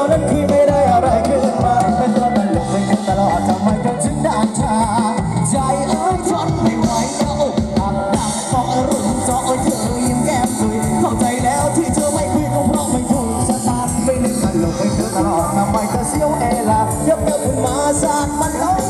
เรานั้นที่ไม่ได้อะไรขึ้นมาเป็นตัวตลกไป็นกันตลอดทำไมเธอถึงด่านชาใจเอ้ยทนไม่ไหวแล้วอกหักดักเพราะอารมณ์เจาะเธอยิ้มแก้มสวยเข้าใจแล้วที่เธอไม่คุยก็เพราะไม่ถูกชะตาไม่นึกตลกไป็นเธอตลอดทำไมเธอเสียวเอลายับยับขึ้นมาสาดมันเอาเขา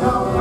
come.